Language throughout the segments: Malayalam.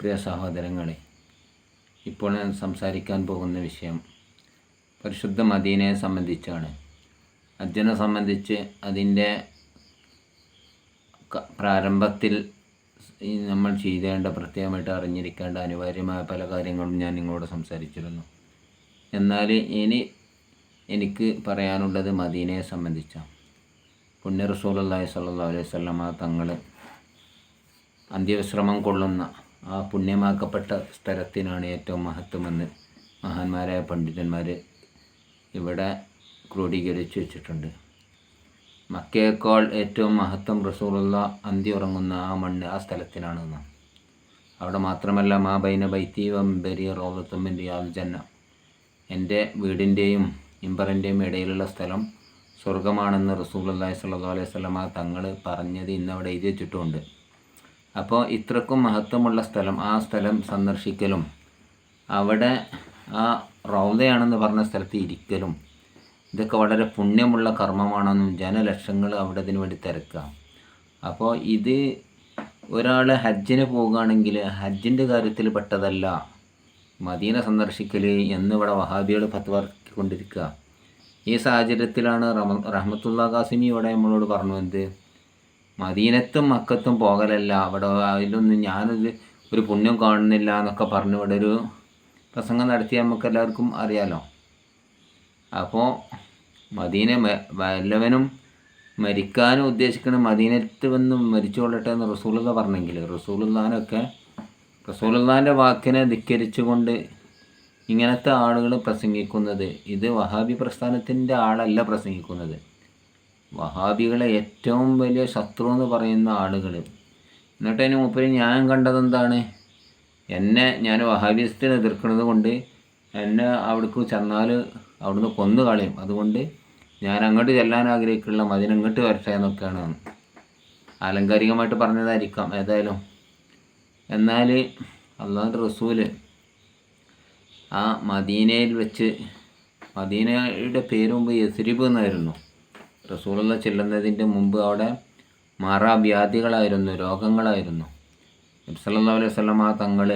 പ്രിയ സഹോദരങ്ങളെ ഇപ്പോൾ ഞാൻ സംസാരിക്കാൻ പോകുന്ന വിഷയം പരിശുദ്ധ മദീനയെ സംബന്ധിച്ചാണ്. അജ്ജനെ സംബന്ധിച്ച് അതിന്റെ പ്രാരംഭത്തിൽ നമ്മൾ ചെയ്തേണ്ട പ്രത്യേകമായിട്ട് അറിഞ്ഞിരിക്കേണ്ട അനിവാര്യമായ പല കാര്യങ്ങളും ഞാൻ നിങ്ങളോട് സംസാരിച്ചിരുന്നു. എന്നാൽ ഇനി എനിക്ക് പറയാനുള്ളത് മദീനയെ സംബന്ധിച്ചാണ്. പുണ്യ റസൂലി സല്ലാ അലൈഹി സ്വലമ തങ്ങൾ അന്ത്യവിശ്രമം കൊള്ളുന്ന ആ പുണ്യമാക്കപ്പെട്ട സ്ഥലത്തിനാണ് ഏറ്റവും മഹത്വമെന്ന് മഹാന്മാരായ പണ്ഡിതന്മാർ ഇവിടെ ക്രോഡീകരിച്ചു വെച്ചിട്ടുണ്ട്. മക്കയേക്കാൾ ഏറ്റവും മഹത്വം റസൂറുള്ള അന്തി ഉറങ്ങുന്ന ആ മണ്ണ് ആ സ്ഥലത്തിനാണെന്ന്. അവിടെ മാത്രമല്ല മാ ബൈന ബൈത്തി വംബരി റോദത്തുമ്പിന്റെ ജന്ന. എന്റെ വീടിന്റെയും ഇമ്പറിന്റെയും ഇടയിലുള്ള സ്ഥലം സ്വർഗമാണെന്ന് റസൂലുള്ളാഹി സ്വല്ലാ അലൈഹി സ്വലമ തങ്ങൾ പറഞ്ഞത് ഇന്നവിടെ എഴുതി വെച്ചിട്ടുമുണ്ട്. അപ്പോൾ ഇത്രക്കും മഹത്വമുള്ള സ്ഥലം ആ സ്ഥലം സന്ദർശിക്കലും അവിടെ ആ റൗദയാണെന്ന് പറഞ്ഞ സ്ഥലത്ത് ഇരിക്കലും ഇതൊക്കെ വളരെ പുണ്യമുള്ള കർമ്മമാണെന്നും ജനലക്ഷങ്ങൾ അവിടെ ഇതിനു വേണ്ടി തിരക്കുക. അപ്പോൾ ഇത് ഒരാൾ ഹജ്ജിന് പോവുകയാണെങ്കിൽ ഹജ്ജിന്റെ കാര്യത്തിൽ പെട്ടതല്ല. മദീന സന്ദർശിക്കൽ എന്നിവിടെ വഹാബികൾ പത്തുവർക്കൊണ്ടിരിക്കുക ഈ സാഹചര്യത്തിലാണ് റമ റഹമത്തുള്ള ഖാസിമി ഇവിടെ നമ്മളോട് പറഞ്ഞു എന്ത് മദീനത്തും മക്കത്തും പോകലല്ല. അവിടെ അതിലൊന്നും ഞാനൊരു ഒരു പുണ്യം കാണുന്നില്ല എന്നൊക്കെ പറഞ്ഞു ഇവിടെ ഒരു പ്രസംഗം നടത്തി നമുക്ക് എല്ലാവർക്കും അറിയാലോ. അപ്പോൾ മദീന വല്ലവനും മരിക്കാനും ഉദ്ദേശിക്കുന്ന മദീനത്ത് വന്ന് മരിച്ചുകൊള്ളട്ടെ എന്ന് റസൂലുള്ള പറഞ്ഞെങ്കിൽ റസൂലുള്ളാനൊക്കെ റസൂലുള്ളാന്റെ വാക്കിനെ ധിക്കരിച്ചുകൊണ്ട് ഇങ്ങനത്തെ ആളുകൾ പ്രസംഗിക്കുന്നത് ഇത് വഹാബി പ്രസ്ഥാനത്തിന്റെ ആളല്ല പ്രസംഗിക്കുന്നത്. വഹാബികളെ ഏറ്റവും വലിയ ശത്രു എന്ന് പറയുന്ന ആളുകൾ എന്നിട്ട് അതിന് മുപ്പര് ഞാൻ കണ്ടത് എന്താണ് എന്നെ ഞാൻ വഹാബിസത്തിനെ എതിർക്കുന്നത് കൊണ്ട് എന്നെ അവിടേക്ക് ചെന്നാൽ അവിടുന്ന് കൊന്നു കളയും. അതുകൊണ്ട് ഞാൻ അങ്ങോട്ട് ചെല്ലാൻ ആഗ്രഹിക്കുള്ള മതിനങ്ങോട്ട് വരട്ടെ എന്നൊക്കെയാണ്. ആലങ്കാരികമായിട്ട് പറഞ്ഞതായിരിക്കാം ഏതായാലും. എന്നാൽ അള്ളാഹു റസൂൽ ആ മദീനയിൽ വെച്ച് മദീനയുടെ പേര് മുമ്പ് എന്നായിരുന്നു. റസൂലുള്ള ചെല്ലുന്നതിന്റെ മുമ്പ് അവിടെ മാറാവ്യാധികളായിരുന്നു രോഗങ്ങളായിരുന്നു. നബ്സല്ലാ അലൈഹി സ്വലമ തങ്ങൾ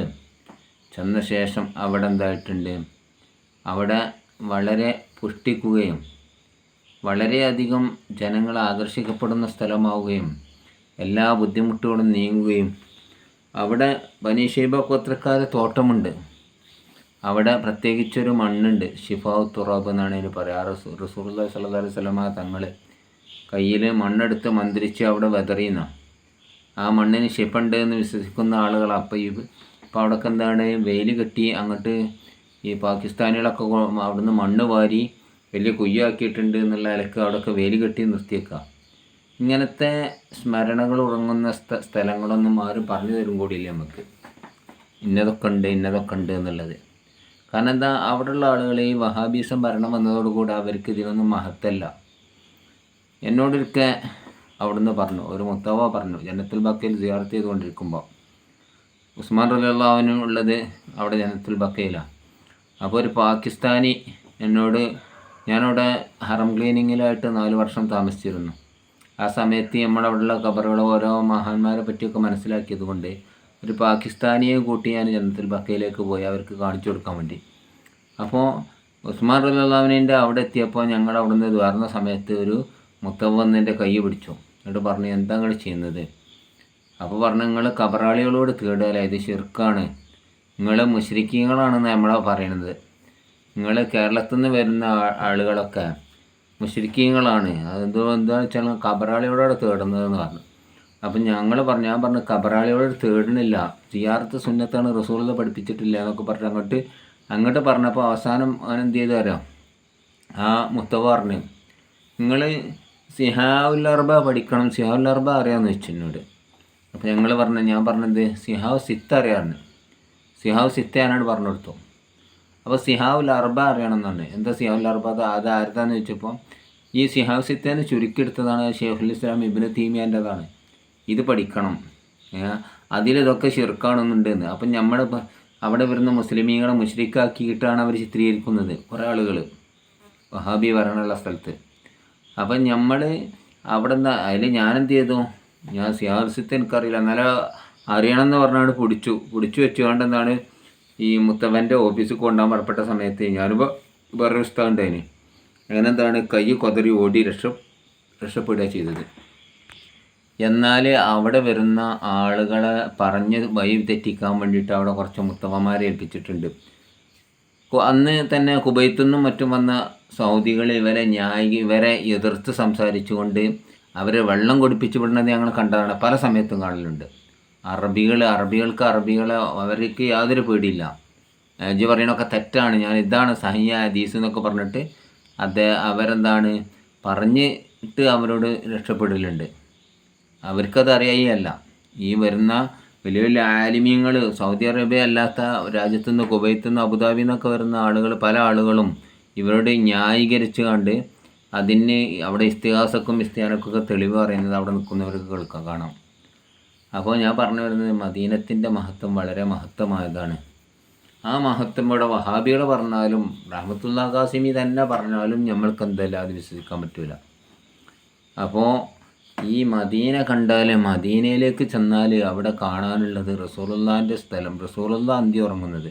ചെന്ന ശേഷം അവിടെ എന്തായിട്ടുണ്ട്? അവിടെ വളരെ പുഷ്ടിക്കുകയും വളരെയധികം ജനങ്ങൾ ആകർഷിക്കപ്പെടുന്ന സ്ഥലമാവുകയും എല്ലാ ബുദ്ധിമുട്ടുകളും നീങ്ങുകയും അവിടെ ബനീഷേബ ഗോത്രക്കാരെ തോട്ടമുണ്ട്. അവിടെ പ്രത്യേകിച്ചൊരു മണ്ണുണ്ട് ഷിഫാവ് തുറാബ് എന്നാണ് ഇതിന് പറയാറ്. റസൂർ സ്വല്ലല്ലാഹു അലൈഹി സ്വലമ തങ്ങൾ കയ്യിൽ മണ്ണെടുത്ത് മന്ത്രിച്ച് അവിടെ വെതറിയുന്ന. ആ മണ്ണിന് ശിപ്പുണ്ട് എന്ന് വിശ്വസിക്കുന്ന ആളുകൾ അപ്പോൾ ഈ ഇപ്പോൾ അവിടെയൊക്കെ എന്താണ്? വെയിൽ കെട്ടി അങ്ങോട്ട് ഈ പാകിസ്ഥാനികളൊക്കെ അവിടുന്ന് മണ്ണ് വാരി വലിയ കുയ്യാക്കിയിട്ടുണ്ട് എന്നുള്ള നിലയ്ക്ക് അവിടെയൊക്കെ വെയിൽ കെട്ടി നിർത്തിയേക്കുക ഇങ്ങനത്തെ സ്മരണകൾ ഉറങ്ങുന്ന സ്ഥ സ്ഥലങ്ങളൊന്നും ആരും പറഞ്ഞു തരും കൂടിയില്ല നമുക്ക്. ഇന്നതൊക്കെ ഉണ്ട് ഇന്നതൊക്കെ ഉണ്ട് എന്നുള്ളത്. കാരണം എന്താ? അവിടെയുള്ള ആളുകൾ ഈ വഹാബീസം ഭരണം വന്നതോടുകൂടി അവർക്ക് ഇതിനൊന്നും മഹത്തല്ല എന്നോടൊരിക്കൽ അവിടുന്ന് പറഞ്ഞു ഒരു മുത്തവ പറഞ്ഞു ജനത്തുൽ ബക്കയിൽ സിയാർത്ത് ചെയ്തുകൊണ്ടിരിക്കുമ്പോൾ ഉസ്മാൻ റലിയുള്ളവനും ഉള്ളത് അവിടെ ജനത്തുൽ ബക്കയിലാണ് അപ്പോൾ ഒരു പാകിസ്ഥാനി എന്നോട് ഞാനവിടെ ഹറം ക്ലീനിങ്ങിലായിട്ട് നാല് വർഷം താമസിച്ചിരുന്നു. ആ സമയത്ത് നമ്മളവിടെയുള്ള ഖബറുകൾ ഓരോ മഹാന്മാരെ പറ്റിയൊക്കെ മനസ്സിലാക്കിയത് കൊണ്ട് ഒരു പാകിസ്ഥാനിയെ കൂട്ടി ഞാൻ ജനത്തിൽ ബക്കയിലേക്ക് പോയി അവർക്ക് കാണിച്ചു കൊടുക്കാൻ വേണ്ടി. അപ്പോൾ ഉസ്മാൻ റല്ലാവിന്റെ അവിടെ എത്തിയപ്പോൾ ഞങ്ങൾ അവിടെ നിന്ന് സമയത്ത് ഒരു മുത്തവന്നിന്റെ കൈ പിടിച്ചു. എന്നിട്ട് പറഞ്ഞു എന്താ നിങ്ങൾ ചെയ്യുന്നത്? അപ്പോൾ പറഞ്ഞു നിങ്ങൾ കബറാളികളോട് തേടുകയല്ല ഇത് ഷിർക്കാണ് നിങ്ങൾ മുശ്രിക്കീങ്ങളാണെന്ന് നമ്മളാ പറയണത്. നിങ്ങൾ കേരളത്തിൽ നിന്ന് വരുന്ന ആളുകളൊക്കെ മുശ്രിക്കീങ്ങളാണ്. അതെന്തോ എന്താ വെച്ചാൽ കബറാളികളോട് തേടുന്നതെന്ന് പറഞ്ഞു. അപ്പം ഞങ്ങൾ പറഞ്ഞു ഞാൻ പറഞ്ഞു കബറാളികളോട് തേടണില്ല. ജിയാർത്ത് സുന്നത്താണ് റസൂളത പഠിപ്പിച്ചിട്ടില്ല എന്നൊക്കെ പറഞ്ഞു അങ്ങോട്ട് അങ്ങോട്ട് പറഞ്ഞപ്പോൾ അവസാനം അവൻ എന്ത് ചെയ്തു തരാം ആ മുത്തവ പറഞ്ഞു നിങ്ങൾ സിഹാവുൽ അർബ പഠിക്കണം. സിഹാവുൽ അർബ അറിയാമെന്ന് വെച്ചു എന്നോട്. അപ്പോൾ ഞങ്ങൾ പറഞ്ഞു ഞാൻ പറഞ്ഞത് സിഹാവ് സിത്ത് അറിയാറുണ്ട് സിഹാവ് സിത്ത് ഞാനോട് പറഞ്ഞു കൊടുത്തു. അപ്പോൾ സിഹാവുൽ അർബ അറിയണമെന്നുണ്ട് എന്താ സിഹാവുൽ അർബ? അത് അത് ആരുതാന്ന് ചോദിച്ചപ്പോൾ ഈ സിഹാവ് സിത്തേന്ന് ചുരുക്കിയെടുത്തതാണ് ഷെയ്ഖുൽ ഇസ്ലാം ഇബിന് തീമിയാന്റെതാണ് ഇത് പഠിക്കണം. അതിലിതൊക്കെ എന്ന് അപ്പം നമ്മുടെ അവിടെ വരുന്ന മുസ്ലിമീങ്ങളെ മുഷ്രിക്കാക്കിയിട്ടാണ് അവർ ചിത്രീകരിക്കുന്നത്. കുറേ ആളുകൾ വഹാബി വരാനുള്ള സ്ഥലത്ത്. അപ്പം നമ്മൾ അവിടെ നിന്ന് അതിൽ ഞാനെന്ത് ചെയ്തു ഞാൻ സിയാർസിത്ത് എനിക്കറിയില്ല. എന്നാലും അറിയണം എന്ന് പറഞ്ഞാണ് പിടിച്ചു. പിടിച്ചു വെച്ചുകൊണ്ട് എന്താണ് ഈ മുത്തവന്റെ ഓഫീസിൽ കൊണ്ടുപോകാൻ പുറപ്പെട്ട സമയത്ത് ഞാനിപ്പോൾ വേറൊരു പുസ്തകം ഉണ്ടായിന് അങ്ങനെ എന്താണ് കൈ കൊതറി ഓടി രക്ഷ രക്ഷപ്പെടുക ചെയ്തത്. എന്നാൽ അവിടെ വരുന്ന ആളുകളെ പറഞ്ഞ് വഴി തെറ്റിക്കാൻ വേണ്ടിയിട്ട് അവിടെ കുറച്ച് മുത്തവന്മാരെ ഏൽപ്പിച്ചിട്ടുണ്ട്. അന്ന് തന്നെ കുബൈത്തുനിന്നും മറ്റും വന്ന സൗദികൾ ഇവരെ ന്യായി ഇവരെ എതിർത്ത് സംസാരിച്ചുകൊണ്ട് അവരെ വെള്ളം കുടിപ്പിച്ചു വിടുന്നത് ഞങ്ങൾ കണ്ടതാണ്. പല സമയത്തും കാണലുണ്ട്. അറബികൾ അറബികൾക്ക് അറബികളെ അവർക്ക് യാതൊരു പേടിയില്ല. ജി പറയണൊക്കെ തെറ്റാണ്. ഞാൻ ഇതാണ് സഹിയ ഹദീസ് എന്നൊക്കെ പറഞ്ഞിട്ട് അദ്ദേഹം അവരെന്താണ് പറഞ്ഞിട്ട് അവരോട് രക്ഷപ്പെടലുണ്ട്. അവർക്കത് അറിയായല്ല ഈ വരുന്ന വലിയ വലിയ ആലിമ്യങ്ങൾ സൗദി അറേബ്യ അല്ലാത്ത രാജ്യത്തു നിന്ന് കുവൈത്തു നിന്ന് അബുദാബി നിന്നൊക്കെ വരുന്ന ആളുകൾ പല ആളുകളും ഇവരുടെ ന്യായീകരിച്ച് കണ്ട് അതിന് അവിടെ ഇസ്തിഹാസക്കും ഇസ്തിഹാനക്കൊക്കെ തെളിവ് പറയുന്നത് അവിടെ നിൽക്കുന്നവർക്ക് കേൾക്കാൻ കാണാം. അപ്പോൾ ഞാൻ പറഞ്ഞു വരുന്നത് മദീനത്തിന്റെ മഹത്വം വളരെ മഹത്വമായതാണ്. ആ മഹത്വം ഇവിടെ വഹാബികൾ പറഞ്ഞാലും റഹമത്തുള്ള ഖാസിമി തന്നെ പറഞ്ഞാലും നമ്മൾക്ക് എന്തല്ല അത് വിശ്വസിക്കാൻ പറ്റില്ല അപ്പോൾ ഈ മദീന കണ്ടാൽ മദീനയിലേക്ക് ചെന്നാൽ അവിടെ കാണാനുള്ളത് റസൂലുള്ളാന്റെ സ്ഥലം. റസൂലുള്ള അന്തി ഉറങ്ങുന്നത്?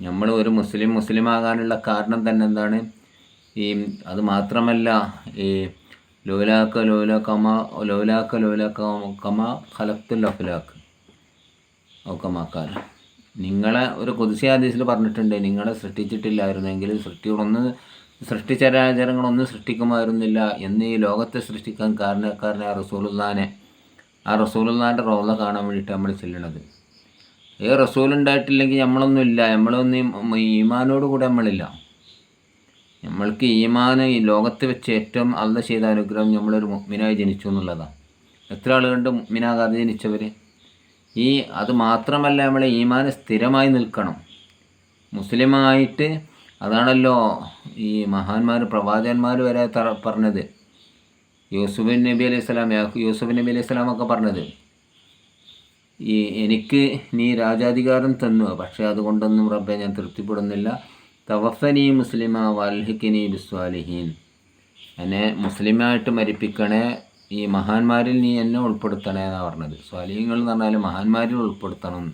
നമ്മൾ ഒരു മുസ്ലിം മുസ്ലിം ആകാനുള്ള കാരണം തന്നെ എന്താണ്? ഈ അത് മാത്രമല്ല ഈ ലോലാക്ക ലോലക്കമ ലോലാക്ക ലോലക്ക കമ അഫ്ലാക്ക് ഔക്കമാക്കാൻ നിങ്ങളെ ഒരു കുതിശി ആദേശിൽ പറഞ്ഞിട്ടുണ്ട് നിങ്ങളെ സൃഷ്ടിച്ചിട്ടില്ലായിരുന്നെങ്കിൽ സൃഷ്ടികളൊന്ന് സൃഷ്ടിചരാചരങ്ങളൊന്നും സൃഷ്ടിക്കുമായിരുന്നില്ല. എന്ന് ഈ ലോകത്തെ സൃഷ്ടിക്കാൻ കാരണക്കാരനെ ആ റസൂലുള്ളാനെ ആ റസൂലുള്ളാന്റെ റോള കാണാൻ വേണ്ടിയിട്ട് നമ്മൾ ചെല്ലണത്. ഈ റസൂൽ ഉണ്ടായിട്ടില്ലെങ്കിൽ നമ്മളൊന്നുമില്ല. നമ്മളൊന്നും ഈമാനോട് കൂടെ നമ്മളില്ല. നമ്മൾക്ക് ഈമാന് ഈ ലോകത്ത് വെച്ച് ഏറ്റവും അല്ല ചെയ്ത അനുഗ്രഹം നമ്മളൊരു മുഗ്മിനായി ജനിച്ചു എന്നുള്ളതാണ് എത്ര ആളുകളുണ്ട് മുഗ്മിനാകാതെ ജനിച്ചവർ ഈ അത് മാത്രമല്ല നമ്മൾ ഈമാന് സ്ഥിരമായി നിൽക്കണം. മുസ്ലിമായിട്ട് അതാണല്ലോ ഈ മഹാന്മാർ പ്രവാചകന്മാർ വരെ പറഞ്ഞത്. യൂസുഫ് നബി അലൈഹി സ്വലാം യൂസുഫ് നബി അലൈഹി സ്വലാമൊക്കെ പറഞ്ഞത്. ഈ എനിക്ക് നീ രാജാധികാരം തന്നു പക്ഷേ അതുകൊണ്ടൊന്നും റബ്ബെ ഞാൻ തൃപ്തിപ്പെടുന്നില്ല. തവഫനി മുസ്ലിമ വൽഹിക്കിനി ബിസ്വാലിഹീൻ. എന്നെ മുസ്ലിമായിട്ട് മരിപ്പിക്കണേ ഈ മഹാന്മാരിൽ നീ എന്നെ ഉൾപ്പെടുത്തണേ എന്നാണ് പറഞ്ഞത്. സ്വാലിഹ്യങ്ങൾ എന്ന് പറഞ്ഞാൽ മഹാന്മാരിൽ ഉൾപ്പെടുത്തണം.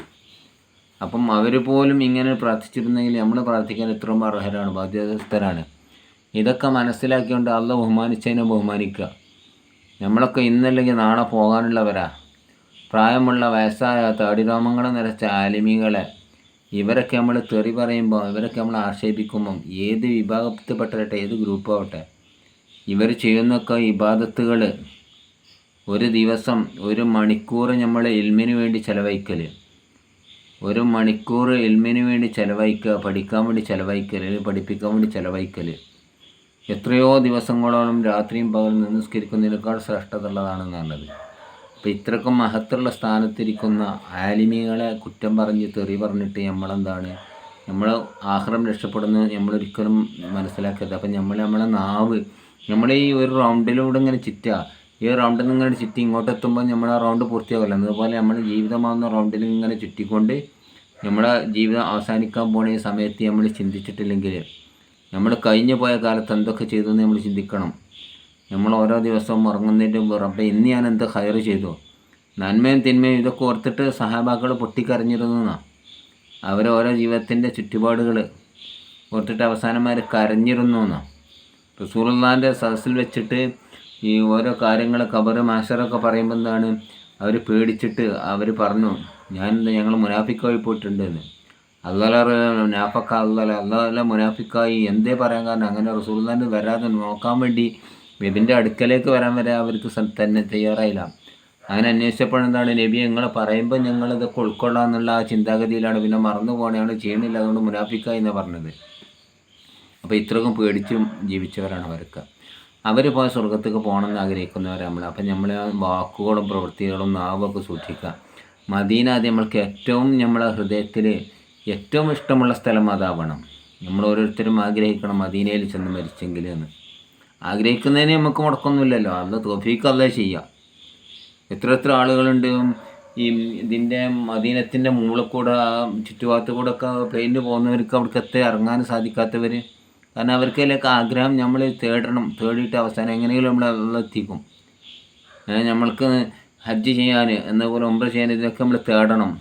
അപ്പം അവർ പോലും ഇങ്ങനെ പ്രാർത്ഥിച്ചിരുന്നെങ്കിൽ നമ്മൾ പ്രാർത്ഥിക്കാൻ എത്രയും അർഹരാണ് ബാധ്യതസ്ഥരാണ് ഇതൊക്കെ മനസ്സിലാക്കിക്കൊണ്ട് അല്ല ബഹുമാനിച്ചതിനെ ബഹുമാനിക്കുക. നമ്മളൊക്കെ ഇന്നല്ലെങ്കിൽ നാളെ പോകാനുള്ളവരാ. പ്രായമുള്ള വയസ്സായ തടിരോമങ്ങൾ നിറച്ച ആലിമികളെ ഇവരൊക്കെ നമ്മൾ തെറി പറയുമ്പോൾ ഇവരൊക്കെ നമ്മൾ ആക്ഷേപിക്കുമ്പം ഏത് വിഭാഗത്തിൽപ്പെട്ടവട്ടെ ഏത് ഗ്രൂപ്പ് ആവട്ടെ ഇവർ ചെയ്യുന്നൊക്കെ ഇബാദത്തുകൾ ഒരു ദിവസം ഒരു മണിക്കൂർ നമ്മൾ ഇൽമിന് വേണ്ടി ചിലവഴിക്കൽ ഒരു മണിക്കൂർ ഇൽമിന് വേണ്ടി ചിലവഴിക്കുക പഠിക്കാൻ വേണ്ടി ചിലവഴിക്കൽ അല്ലെങ്കിൽ പഠിപ്പിക്കാൻ വേണ്ടി ചിലവഴിക്കൽ. എത്രയോ ദിവസങ്ങളോളം രാത്രിയും പകലും നിസ്കരിക്കുന്നതിനേക്കാൾ ശ്രേഷ്ഠത ഉള്ളതാണെന്ന് പറഞ്ഞത്. അപ്പം ഇത്രക്കും മഹത്തുള്ള സ്ഥാനത്തിരിക്കുന്ന ആലിമികളെ കുറ്റം പറഞ്ഞ് തെറി പറഞ്ഞിട്ട് നമ്മളെന്താണ്? നമ്മൾ ആഹ്റം രക്ഷപ്പെടുന്നത് നമ്മളൊരിക്കലും മനസ്സിലാക്കരുത്. അപ്പം നമ്മൾ നമ്മളെ നാവ് നമ്മൾ ഈ ഒരു റൗണ്ടിലൂടെ ഇങ്ങനെ ചുറ്റുക ഈ റൗണ്ടിൽ ഇങ്ങനെ ചുറ്റി ഇങ്ങോട്ടെത്തുമ്പോൾ നമ്മൾ ആ റൗണ്ട് പൂർത്തിയാകില്ല അതുപോലെ നമ്മൾ ജീവിതമാകുന്ന റൗണ്ടിൽ ഇങ്ങനെ ചുറ്റിക്കൊണ്ട് നമ്മളെ ജീവിതം അവസാനിക്കാൻ പോണ സമയത്ത് നമ്മൾ ചിന്തിച്ചിട്ടില്ലെങ്കിൽ നമ്മൾ കഴിഞ്ഞു പോയ കാലത്ത് എന്തൊക്കെ ചെയ്തു എന്ന് നമ്മൾ ചിന്തിക്കണം. നമ്മൾ ഓരോ ദിവസവും ഉറങ്ങുന്നതിന്റെ മുമ്പ് ഇന്ന് ഞാൻ എന്ത് ഹയർ ചെയ്തു? നന്മയും തിന്മയും ഇതൊക്കെ ഓർത്തിട്ട് സഹാബാക്കൾ പൊട്ടിക്കരഞ്ഞിരുന്നു അവർ ഓരോ ജീവിതത്തിന്റെ ചുറ്റുപാടുകൾ ഓർത്തിട്ട് അവസാനമാർ കരഞ്ഞിരുന്നു എന്നാണ് റസൂറുല്ലാന്റെ സദസ്സിൽ വെച്ചിട്ട് ഈ ഓരോ കാര്യങ്ങൾ കബറ് മാഷറൊക്കെ പറയുമ്പോൾ എന്താണ്? അവർ പേടിച്ചിട്ട് അവർ പറഞ്ഞു ഞാൻ ഞങ്ങൾ മുനാഫിക്കായി പോയിട്ടുണ്ട് എന്ന് അല്ലാതെ മുനാഫക്ക അല്ല അല്ലാതെ മുനാഫിക്കായി എന്തേ പറയാൻ കാരണം അങ്ങനെ റസൂൽദാന്റെ വരാതെ നോക്കാൻ വേണ്ടി നബിന്റെ അടുക്കലേക്ക് വരാൻ വരെ അവർക്ക് തന്നെ തയ്യാറായില്ല. അങ്ങനെ അന്വേഷിച്ചപ്പോഴെന്താണ് നബി ഞങ്ങൾ പറയുമ്പോൾ ഞങ്ങൾ ഇതൊക്കെ ഉൾക്കൊള്ളാം എന്നുള്ള ആ ചിന്താഗതിയിലാണ്. പിന്നെ മറന്നു പോകണേ ചെയ്യുന്നില്ല ചെയ്യണില്ല അതുകൊണ്ട് മുനാഫിക്കായി എന്ന് പറഞ്ഞത്. അപ്പോൾ ഇത്രക്കും പേടിച്ചും ജീവിച്ചവരാണ് അവർക്ക് അവർ പോയ സ്വർഗത്തേക്ക് പോകണമെന്ന് ആഗ്രഹിക്കുന്നവരാണ് നമ്മൾ അപ്പം നമ്മൾ വാക്കുകളും പ്രവൃത്തികളും നാവൊക്കെ സൂക്ഷിക്കുക. മദീന അത് നമ്മൾക്ക് ഏറ്റവും നമ്മളെ ഹൃദയത്തിൽ ഏറ്റവും ഇഷ്ടമുള്ള സ്ഥലം അതാവണം. നമ്മൾ ഓരോരുത്തരും ആഗ്രഹിക്കണം മദീനയിൽ ചെന്ന് മരിച്ചെങ്കിൽ എന്ന്. ആഗ്രഹിക്കുന്നതിന് നമുക്ക് മുടക്കൊന്നുമില്ലല്ലോ അത് തോഫീക്ക് അല്ലേ ചെയ്യാം. എത്ര എത്ര ആളുകളുണ്ട്. ഈ ഇതിന്റെ മദീനത്തിന്റെ മുകളിൽ കൂടെ ആ ചുറ്റുഭാഗത്ത് കൂടെ ഒക്കെ പ്ലെയിനിൽ പോകുന്നവർക്ക് അവിടേക്ക് എത്തി ഇറങ്ങാൻ സാധിക്കാത്തവർ കാരണം അവർക്ക് അതിലേക്ക് ആഗ്രഹം നമ്മൾ തേടണം തേടിയിട്ട് അവസാനം എങ്ങനെയെങ്കിലും നമ്മൾ എത്തിക്കും. നമ്മൾക്ക് ഹജ്ജ് ചെയ്യാൻ എന്നപോലെ ഒമ്പത് ചെയ്യാൻ ഇതിനൊക്കെ നമ്മൾ തേടണം.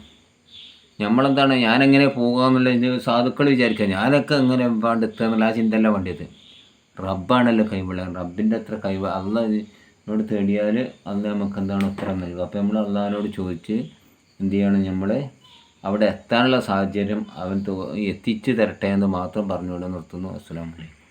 നമ്മളെന്താണ് ഞാനെങ്ങനെ പോകുക ഇത് സാധുക്കൾ വിചാരിക്കുക ഞാനൊക്കെ എങ്ങനെ വേണ്ട എത്തുന്നുള്ള ആ ചിന്തയല്ല വേണ്ടിയത്. റബ്ബാണല്ലോ കൈവിള. റബ്ബിന്റെ അത്ര കൈവ്. ഇതിനോട് തേടിയാൽ അന്ന് നമുക്ക് എന്താണ് ഉത്തരം നൽകുക. അപ്പോൾ നമ്മൾ അള്ളാഹിനോട് ചോദിച്ച് എന്ത് ചെയ്യണം നമ്മൾ അവിടെ എത്താനുള്ള സാഹചര്യം അവൻ എത്തിച്ചു തരട്ടെ എന്ന് മാത്രം പറഞ്ഞുകൊണ്ട് നിർത്തുന്നു. അസ്സലാമു അലൈക്കും.